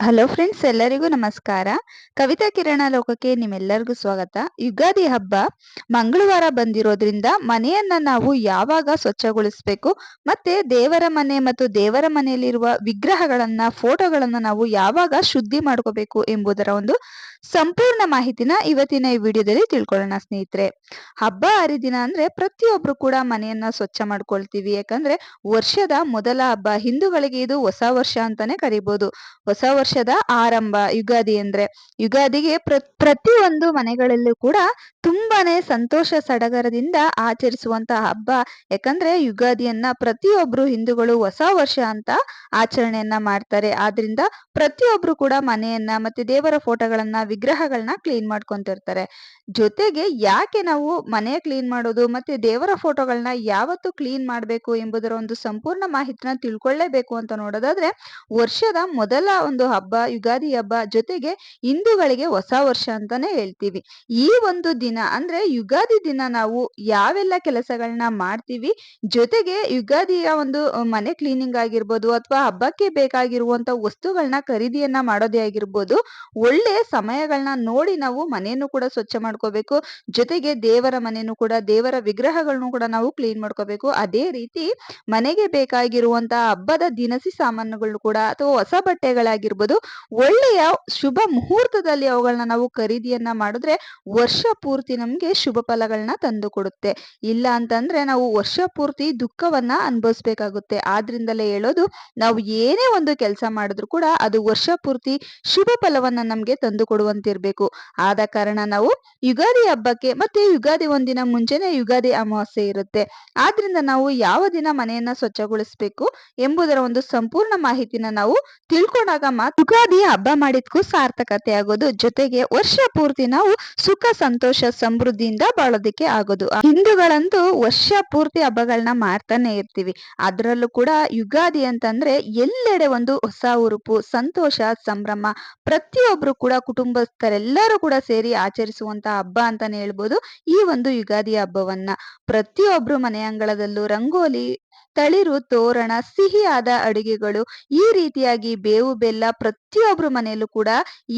Hello friends ಎಲ್ಲರಿಗೂ ನಮಸ್ಕಾರ. ಕವಿತಾ ಕಿರಣ ಲೋಕಕ್ಕೆ ನಿಮ್ಮೆಲ್ಲರಿಗೂ ಸ್ವಾಗತ. ಯುಗಾದಿ ಹಬ್ಬ ಮಂಗಳವಾರ ಬಂದಿರೋದ್ರಿಂದ ಮನೆಯನ್ನ ನಾವು ಯಾವಾಗ ಸ್ವಚ್ಛಗೊಳಿಸಬೇಕು ಮತ್ತೆ ದೇವರ ಮನೆ ಮತ್ತು ದೇವರ ಮನೆಯಲ್ಲಿರುವ ವಿಗ್ರಹಗಳನ್ನ, ಫೋಟೋಗಳನ್ನ ನಾವು ಯಾವಾಗ ಶುದ್ಧಿ ಮಾಡ್ಕೋಬೇಕು ಎಂಬುದರ ಒಂದು ಸಂಪೂರ್ಣ ಮಾಹಿತಿನ ಇವತ್ತಿನ ಈ ವಿಡಿಯೋದಲ್ಲಿ ತಿಳ್ಕೊಳ್ಳೋಣ ಸ್ನೇಹಿತರೆ. ಹಬ್ಬ ಹರಿದಿನ ಅಂದ್ರೆ ಪ್ರತಿಯೊಬ್ರು ಕೂಡ ಮನೆಯನ್ನ ಸ್ವಚ್ಛ ಮಾಡ್ಕೊಳ್ತೀವಿ. ಯಾಕಂದ್ರೆ ವರ್ಷದ ಮೊದಲ ಹಬ್ಬ, ಹಿಂದೂಗಳಿಗೆ ಇದು ಹೊಸ ವರ್ಷ ಅಂತಾನೆ ಕರಿಬಹುದು ಹೊಸ ವರ್ಷದ ಆರಂಭ ಯುಗಾದಿ ಅಂದ್ರೆ. ಯುಗಾದಿಗೆ ಪ್ರ, ಪ್ರತಿಯೊಂದು ಮನೆಗಳಲ್ಲೂ ಕೂಡ ತುಂಬಾನೇ ಸಂತೋಷ ಸಡಗರದಿಂದ ಆಚರಿಸುವಂತಹ ಹಬ್ಬ. ಯಾಕಂದ್ರೆ ಯುಗಾದಿಯನ್ನ ಪ್ರತಿಯೊಬ್ರು ಹಿಂದೂಗಳು ಹೊಸ ವರ್ಷ ಅಂತ ಆಚರಣೆಯನ್ನ ಮಾಡ್ತಾರೆ. ಆದ್ರಿಂದ ಪ್ರತಿಯೊಬ್ರು ಕೂಡ ಮನೆಯನ್ನ ಮತ್ತೆ ದೇವರ ಫೋಟೋಗಳನ್ನ, ವಿಗ್ರಹಗಳನ್ನ ಕ್ಲೀನ್ ಮಾಡ್ಕೊಂತಿರ್ತಾರೆ. ಜೊತೆಗೆ ಯಾಕೆ ನಾವು ಮನೆ ಕ್ಲೀನ್ ಮಾಡೋದು ಮತ್ತೆ ದೇವರ ಫೋಟೋಗಳನ್ನ ಯಾವತ್ತು ಕ್ಲೀನ್ ಮಾಡಬೇಕು ಎಂಬುದರ ಒಂದು ಸಂಪೂರ್ಣ ಮಾಹಿತಿನ ತಿಳ್ಕೊಳ್ಳೇಬೇಕು ಅಂತ ನೋಡೋದಾದ್ರೆ ವರ್ಷದ ಮೊದಲ ಒಂದು ಹಬ್ಬ, ಯುಗಾದಿ ಹಬ್ಬ ಜೊತೆಗೆ ಹಿಂದೂಗಳಿಗೆ ಹೊಸ ವರ್ಷ ಅಂತಾನೆ ಹೇಳ್ತೀವಿ. ಈ ಒಂದು ದಿನ ಅಂದ್ರೆ ಯುಗಾದಿ ದಿನ ನಾವು ಯಾವೆಲ್ಲ ಕೆಲಸಗಳನ್ನ ಮಾಡ್ತೀವಿ, ಜೊತೆಗೆ ಯುಗಾದಿಯ ಒಂದು ಮನೆ ಕ್ಲೀನಿಂಗ್ ಆಗಿರ್ಬೋದು ಅಥವಾ ಹಬ್ಬಕ್ಕೆ ಬೇಕಾಗಿರುವಂತ ವಸ್ತುಗಳನ್ನ ಖರೀದಿಯನ್ನ ಮಾಡೋದೇ ಆಗಿರ್ಬೋದು, ಒಳ್ಳೆ ಸಮಯಗಳನ್ನ ನೋಡಿ ನಾವು ಮನೆಯನ್ನು ಕೂಡ ಸ್ವಚ್ಛ ಮಾಡ್ಕೋಬೇಕು, ಜೊತೆಗೆ ದೇವರ ಮನೆಯನ್ನು ಕೂಡ, ದೇವರ ವಿಗ್ರಹಗಳನ್ನು ಕೂಡ ನಾವು ಕ್ಲೀನ್ ಮಾಡ್ಕೋಬೇಕು. ಅದೇ ರೀತಿ ಮನೆಗೆ ಬೇಕಾಗಿರುವಂತಹ ಹಬ್ಬದ ದಿನಸಿ ಸಾಮಾನುಗಳು ಕೂಡ ಅಥವಾ ಹೊಸ ಬಟ್ಟೆಗಳಾಗಿರ್ಬೋದು ಒಳ್ಳೆಯ ಶುಭ ಮುಹೂರ್ತದಲ್ಲಿ ಅವುಗಳನ್ನ ನಾವು ಖರೀದಿಯನ್ನ ಮಾಡಿದ್ರೆ ವರ್ಷ ಪೂರ್ತಿ ನಮ್ಗೆ ಶುಭ ಫಲಗಳನ್ನ ತಂದು ಕೊಡುತ್ತೆ. ಇಲ್ಲ ಅಂತಂದ್ರೆ ನಾವು ವರ್ಷ ಪೂರ್ತಿ ದುಃಖವನ್ನ ಅನುಭವಿಸ್ಬೇಕಾಗುತ್ತೆ. ಆದ್ರಿಂದಲೇ ಹೇಳೋದು ನಾವು ಏನೇ ಒಂದು ಕೆಲಸ ಮಾಡಿದ್ರು ಕೂಡ ಅದು ವರ್ಷ ಪೂರ್ತಿ ಶುಭ ಫಲವನ್ನ ನಮ್ಗೆ ತಂದು ಕೊಡುವಂತಿರ್ಬೇಕು. ಆದ ಕಾರಣ ನಾವು ಯುಗಾದಿ ಹಬ್ಬಕ್ಕೆ ಮತ್ತೆ ಯುಗಾದಿ ಒಂದಿನ ಮುಂಚೆನೆ ಯುಗಾದಿ ಅಮಾವಾಸ್ಯೆ ಇರುತ್ತೆ. ಆದ್ರಿಂದ ನಾವು ಯಾವ ದಿನ ಮನೆಯನ್ನ ಸ್ವಚ್ಛಗೊಳಿಸ್ಬೇಕು ಎಂಬುದರ ಒಂದು ಸಂಪೂರ್ಣ ಮಾಹಿತಿನ ನಾವು ತಿಳ್ಕೊಂಡಾಗ ಮಾತ್ರ ಯುಗಾದಿ ಹಬ್ಬ ಮಾಡಿದ್ಕೂ ಸಾರ್ಥಕತೆ ಆಗೋದು. ಜೊತೆಗೆ ವರ್ಷ ಪೂರ್ತಿ ನಾವು ಸುಖ, ಸಂತೋಷ, ಸಮೃದ್ಧಿಯಿಂದ ಬಾಳೋದಿಕ್ಕೆ ಆಗೋದು. ಹಿಂದೂಗಳಂತೂ ವರ್ಷ ಪೂರ್ತಿ ಹಬ್ಬಗಳನ್ನ ಮಾಡ್ತಾನೆ ಇರ್ತೀವಿ. ಅದರಲ್ಲೂ ಕೂಡ ಯುಗಾದಿ ಅಂತಂದ್ರೆ ಎಲ್ಲೆಡೆ ಒಂದು ಹೊಸ ಉರುಪು ಸಂತೋಷ, ಸಂಭ್ರಮ. ಪ್ರತಿಯೊಬ್ರು ಕೂಡ ಕುಟುಂಬಸ್ಥರೆಲ್ಲರೂ ಕೂಡ ಸೇರಿ ಆಚರಿಸುವಂತ ಹಬ್ಬ ಅಂತಾನೆ ಹೇಳ್ಬೋದು. ಈ ಒಂದು ಯುಗಾದಿ ಹಬ್ಬವನ್ನ. ಪ್ರತಿಯೊಬ್ರು ಮನೆ ಅಂಗಳದಲ್ಲೂ ರಂಗೋಲಿ ತಳಿರು, ತೋರಣ, ಸಿಹಿಯಾದ ಅಡುಗೆಗಳು ಈ ರೀತಿಯಾಗಿ ಬೇವು, ಬೆಲ್ಲ ಪ್ರತಿಯೊಬ್ರು ಮನೆಯಲ್ಲೂ ಕೂಡ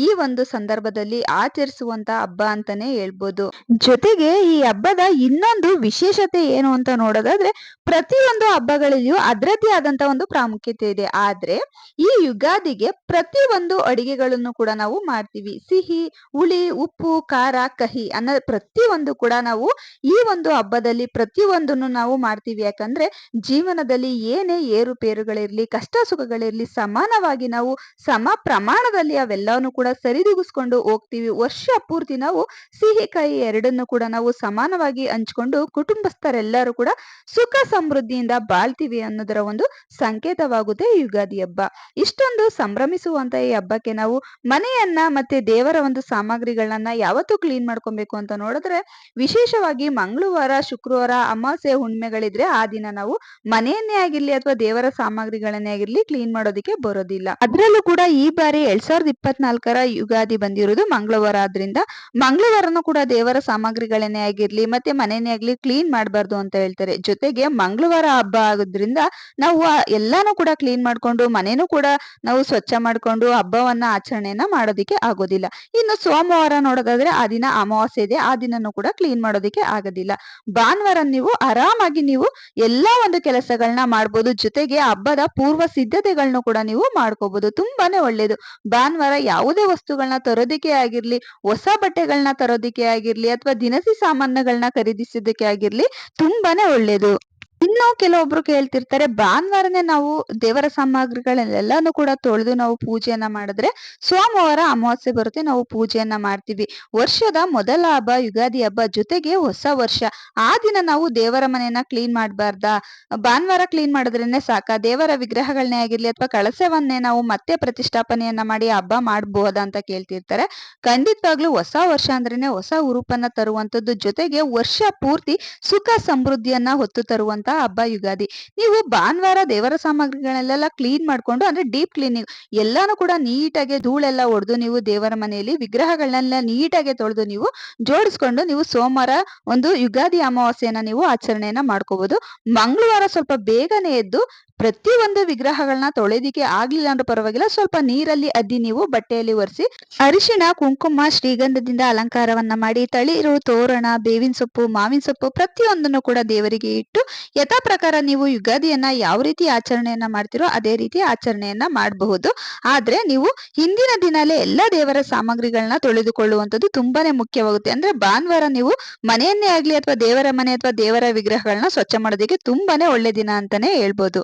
ಈ ಒಂದು ಸಂದರ್ಭದಲ್ಲಿ ಆಚರಿಸುವಂತ ಹಬ್ಬ ಅಂತಾನೆ ಹೇಳ್ಬೋದು. ಜೊತೆಗೆ ಈ ಹಬ್ಬದ ಇನ್ನೊಂದು ವಿಶೇಷತೆ ಏನು ಅಂತ ನೋಡೋದಾದ್ರೆ ಪ್ರತಿಯೊಂದು ಹಬ್ಬಗಳಲ್ಲಿಯೂ ಅದರದ್ದೇ ಆದಂತ ಒಂದು ಪ್ರಾಮುಖ್ಯತೆ ಇದೆ. ಆದ್ರೆ ಈ ಯುಗಾದಿಗೆ ಪ್ರತಿ ಒಂದು ಅಡಿಗೆಗಳನ್ನು ಕೂಡ ನಾವು ಮಾಡ್ತೀವಿ. ಸಿಹಿ, ಹುಳಿ, ಉಪ್ಪು, ಖಾರ, ಕಹಿ ಅನ್ನೋ ಪ್ರತಿಯೊಂದು ಕೂಡ ನಾವು ಈ ಒಂದು ಹಬ್ಬದಲ್ಲಿ ಪ್ರತಿಯೊಂದನ್ನು ನಾವು ಮಾಡ್ತೀವಿ. ಯಾಕಂದ್ರೆ ಜೀವನದಲ್ಲಿ ಏನೇ ಏರುಪೇರುಗಳಿರಲಿ ಕಷ್ಟ ಸುಖಗಳಿರಲಿ ಸಮಾನವಾಗಿ ನಾವು ಸಮ ಪ್ರಮಾಣದಲ್ಲಿ ಅವೆಲ್ಲವನ್ನು ಕೂಡ ಸರಿದೂಗಿಸ್ಕೊಂಡು ಹೋಗ್ತೀವಿ. ವರ್ಷ ಪೂರ್ತಿ ನಾವು ಸಿಹಿ ಕಹಿ ಎರಡನ್ನು ಕೂಡ ನಾವು ಸಮಾನವಾಗಿ ಹಂಚ್ಕೊಂಡು ಕುಟುಂಬಸ್ಥರೆಲ್ಲರೂ ಕೂಡ ಸುಖ ಸಮೃದ್ಧಿಯಿಂದ ಬಾಳ್ತೀವಿ ಅನ್ನೋದರ ಒಂದು ಸಂಕೇತವಾಗುತ್ತೆ ಯುಗಾದಿ ಹಬ್ಬ. ಇಷ್ಟೊಂದು ಸಂಭ್ರಮಿಸುವಂತ ಈ ಹಬ್ಬಕ್ಕೆ ನಾವು ಮನೆಯನ್ನ ಮತ್ತೆ ದೇವರ ಒಂದು ಸಾಮಗ್ರಿಗಳನ್ನ ಯಾವತ್ತು ಕ್ಲೀನ್ ಮಾಡ್ಕೊಬೇಕು ಅಂತ ನೋಡಿದ್ರೆ, ವಿಶೇಷವಾಗಿ ಮಂಗಳವಾರ, ಶುಕ್ರವಾರ, ಅಮಾವಾಸ್ಯೆ ಹುಣ್ಮೆಗಳಿದ್ರೆ ಆ ದಿನ ನಾವು ಮನೆಯನ್ನೇ ಆಗಿರ್ಲಿ ಅಥವಾ ದೇವರ ಸಾಮಗ್ರಿಗಳನ್ನೇ ಆಗಿರ್ಲಿ ಕ್ಲೀನ್ ಮಾಡೋದಕ್ಕೆ ಬರೋದಿಲ್ಲ. ಅದ್ರಲ್ಲೂ ಕೂಡ ಈ ಬಾರಿ ಎರಡ್ ಸಾವಿರದ ಇಪ್ಪತ್ನಾಲ್ಕರ ಯುಗಾದಿ ಬಂದಿರೋದು ಮಂಗಳವಾರ ಆದ್ರಿಂದ ಮಂಗಳವಾರನೂ ಕೂಡ ದೇವರ ಸಾಮಗ್ರಿಗಳನ್ನೇ ಆಗಿರ್ಲಿ ಮತ್ತೆ ಮನೆಯನ್ನೇ ಆಗ್ಲಿ ಕ್ಲೀನ್ ಮಾಡಬಾರ್ದು ಅಂತ ಹೇಳ್ತಾರೆ. ಜೊತೆಗೆ ಮಂಗಳವಾರ ಹಬ್ಬ ಆಗೋದ್ರಿಂದ ನಾವು ಎಲ್ಲಾನು ಕೂಡ ಕ್ಲೀನ್ ಮಾಡ್ಕೊಂಡು ಮನೆನೂ ಕೂಡ ನಾವು ಸ್ವಚ್ಛ ಮಾಡ್ಕೊಂಡು ಹಬ್ಬವನ್ನ ಆಚರಣೆಯನ್ನ ಮಾಡೋದಿಕ್ಕೆ ಆಗೋದಿಲ್ಲ. ಇನ್ನು ಸೋಮವಾರ ನೋಡೋದಾದ್ರೆ ಆ ದಿನ ಅಮಾವಾಸ್ಯೆ ಇದೆ. ಆ ದಿನನೂ ಕೂಡ ಕ್ಲೀನ್ ಮಾಡೋದಿಕ್ಕೆ ಆಗೋದಿಲ್ಲ. ಭಾನುವಾರ ನೀವು ಆರಾಮಾಗಿ ನೀವು ಎಲ್ಲಾ ಒಂದು ಕೆಲಸಗಳನ್ನ ಮಾಡ್ಬೋದು. ಜೊತೆಗೆ ಹಬ್ಬದ ಪೂರ್ವ ಸಿದ್ಧತೆಗಳನ್ನ ಕೂಡ ನೀವು ಮಾಡ್ಕೋಬಹುದು ತುಂಬಾನೇ ಒಳ್ಳೇದು. ಭಾನುವಾರ ಯಾವುದೇ ವಸ್ತುಗಳನ್ನ ತರೋದಿಕ್ಕೆ ಆಗಿರ್ಲಿ, ಹೊಸ ಬಟ್ಟೆಗಳನ್ನ ತರೋದಿಕ್ಕೆ ಆಗಿರ್ಲಿ, ಅಥವಾ ದಿನಸಿ ಸಾಮಾನುಗಳನ್ನ ಖರೀದಿಸೋದಕ್ಕೆ ಆಗಿರ್ಲಿ, ತುಂಬಾನೇ ಒಳ್ಳೇದು. ಇನ್ನು ಕೆಲವೊಬ್ರು ಕೇಳ್ತಿರ್ತಾರೆ, ಭಾನುವಾರನೇ ನಾವು ದೇವರ ಸಾಮಗ್ರಿಗಳನ್ನೆಲ್ಲಾನು ಕೂಡ ತೊಳೆದು ನಾವು ಪೂಜೆಯನ್ನ ಮಾಡಿದ್ರೆ ಸೋಮವಾರ ಅಮಾವಾಸ್ಯೆ ಬರುತ್ತೆ, ನಾವು ಪೂಜೆಯನ್ನ ಮಾಡ್ತೀವಿ. ವರ್ಷದ ಮೊದಲ ಹಬ್ಬ, ಯುಗಾದಿ ಹಬ್ಬ ಜೊತೆಗೆ ಹೊಸ ವರ್ಷ. ಆ ದಿನ ನಾವು ದೇವರ ಮನೆಯನ್ನ ಕ್ಲೀನ್ ಮಾಡಬಾರ್ದಾ? ಭಾನುವಾರ ಕ್ಲೀನ್ ಮಾಡಿದ್ರೇನೆ ಸಾಕ, ದೇವರ ವಿಗ್ರಹಗಳನ್ನೇ ಆಗಿರ್ಲಿ ಅಥವಾ ಕಳಸವನ್ನೇ ನಾವು ಮತ್ತೆ ಪ್ರತಿಷ್ಠಾಪನೆಯನ್ನ ಮಾಡಿ ಹಬ್ಬ ಮಾಡಬಹುದಾ ಅಂತ ಕೇಳ್ತಿರ್ತಾರೆ. ಖಂಡಿತವಾಗ್ಲೂ ಹೊಸ ವರ್ಷ ಅಂದ್ರೇನೆ ಹೊಸ ಉರುಪನ್ನ ತರುವಂತದ್ದು ಜೊತೆಗೆ ವರ್ಷ ಪೂರ್ತಿ ಸುಖ ಸಮೃದ್ಧಿಯನ್ನ ಹೊತ್ತು ತರುವಂತ ಹಬ್ಬ, ಯುಗಾದಿ. ನೀವು ಭಾನುವಾರ ದೇವರ ಸಾಮಗ್ರಿಗಳನ್ನೆಲ್ಲ ಕ್ಲೀನ್ ಮಾಡ್ಕೊಂಡು, ಅಂದ್ರೆ ಡೀಪ್ ಕ್ಲೀನಿಂಗ್ ಎಲ್ಲಾನು ಕೂಡ ನೀಟಾಗಿ ಧೂಳೆಲ್ಲ ಹೊಡೆದು ನೀವು ದೇವರ ಮನೆಯಲ್ಲಿ ವಿಗ್ರಹಗಳನ್ನೆಲ್ಲ ನೀಟಾಗಿ ತೊಳೆದು ನೀವು ಜೋಡಿಸ್ಕೊಂಡು, ನೀವು ಸೋಮವಾರ ಒಂದು ಯುಗಾದಿ ಅಮಾವಾಸ್ಯೆಯನ್ನ ನೀವು ಆಚರಣೆಯನ್ನ ಮಾಡ್ಕೋಬಹುದು ಮಂಗಳವಾರ ಸ್ವಲ್ಪ ಬೇಗನೆ ಎದ್ದು ಪ್ರತಿಯೊಂದು ವಿಗ್ರಹಗಳನ್ನ ತೊಳೆದಿಕ್ಕೆ ಆಗ್ಲಿಲ್ಲ ಅಂದ್ರೆ ಪರವಾಗಿಲ್ಲ, ಸ್ವಲ್ಪ ನೀರಲ್ಲಿ ಅದ್ದಿ ನೀವು ಬಟ್ಟೆಯಲ್ಲಿ ಒರೆಸಿ, ಅರಿಶಿಣ, ಕುಂಕುಮ, ಶ್ರೀಗಂಧದಿಂದ ಅಲಂಕಾರವನ್ನ ಮಾಡಿ, ತಳಿರು, ತೋರಣ, ಬೇವಿನ ಸೊಪ್ಪು, ಮಾವಿನ ಸೊಪ್ಪು ಪ್ರತಿಯೊಂದನ್ನು ಕೂಡ ದೇವರಿಗೆ ಇಟ್ಟು ಯಥಾ ಪ್ರಕಾರ ನೀವು ಯುಗಾದಿಯನ್ನ ಯಾವ ರೀತಿ ಆಚರಣೆಯನ್ನ ಮಾಡ್ತಿರೋ ಅದೇ ರೀತಿ ಆಚರಣೆಯನ್ನ ಮಾಡಬಹುದು. ಆದ್ರೆ ನೀವು ಹಿಂದಿನ ದಿನಲೇ ಎಲ್ಲ ದೇವರ ಸಾಮಗ್ರಿಗಳನ್ನ ತೊಳೆದುಕೊಳ್ಳುವಂಥದ್ದು ತುಂಬಾನೇ ಮುಖ್ಯವಾಗುತ್ತೆ. ಅಂದ್ರೆ ಭಾನುವಾರ ನೀವು ಮನೆಯನ್ನೇ ಆಗ್ಲಿ ಅಥವಾ ದೇವರ ಮನೆ ಅಥವಾ ದೇವರ ವಿಗ್ರಹಗಳನ್ನ ಸ್ವಚ್ಛ ಮಾಡೋದಕ್ಕೆ ತುಂಬಾನೇ ಒಳ್ಳೆ ದಿನ ಅಂತಾನೆ ಹೇಳ್ಬೋದು.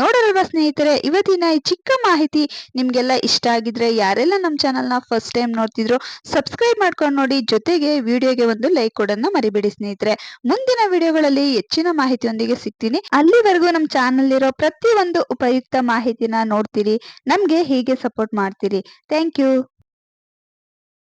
ನೋಡಲ್ವಾ ಸ್ನೇಹಿತರೆ, ಇವತ್ತಿನ ಈ ಚಿಕ್ಕ ಮಾಹಿತಿ ನಿಮ್ಗೆಲ್ಲ ಇಷ್ಟ ಆಗಿದ್ರೆ, ಯಾರೆಲ್ಲ ನಮ್ಮ ಚಾನಲ್ನ ಫಸ್ಟ್ ಟೈಮ್ ನೋಡ್ತಿದ್ರು ಸಬ್ಸ್ಕ್ರೈಬ್ ಮಾಡ್ಕೊಂಡು ನೋಡಿ, ಜೊತೆಗೆ ವಿಡಿಯೋಗೆ ಒಂದು ಲೈಕ್ ಕೊಡೋದನ್ನ ಮರಿಬೇಡಿ ಸ್ನೇಹಿತರೆ. ಮುಂದಿನ ವಿಡಿಯೋಗಳಲ್ಲಿ ಹೆಚ್ಚಿನ ಮಾಹಿತಿಯೊಂದಿಗೆ ಸಿಗ್ತೀನಿ. ಅಲ್ಲಿವರೆಗೂ ನಮ್ಮ ಚಾನಲ್ ಇರೋ ಪ್ರತಿಯೊಂದು ಉಪಯುಕ್ತ ಮಾಹಿತಿನ ನೋಡ್ತೀರಿ. ನಮ್ಗೆ ಹೀಗೆ ಸಪೋರ್ಟ್ ಮಾಡ್ತೀರಿ. Thank you.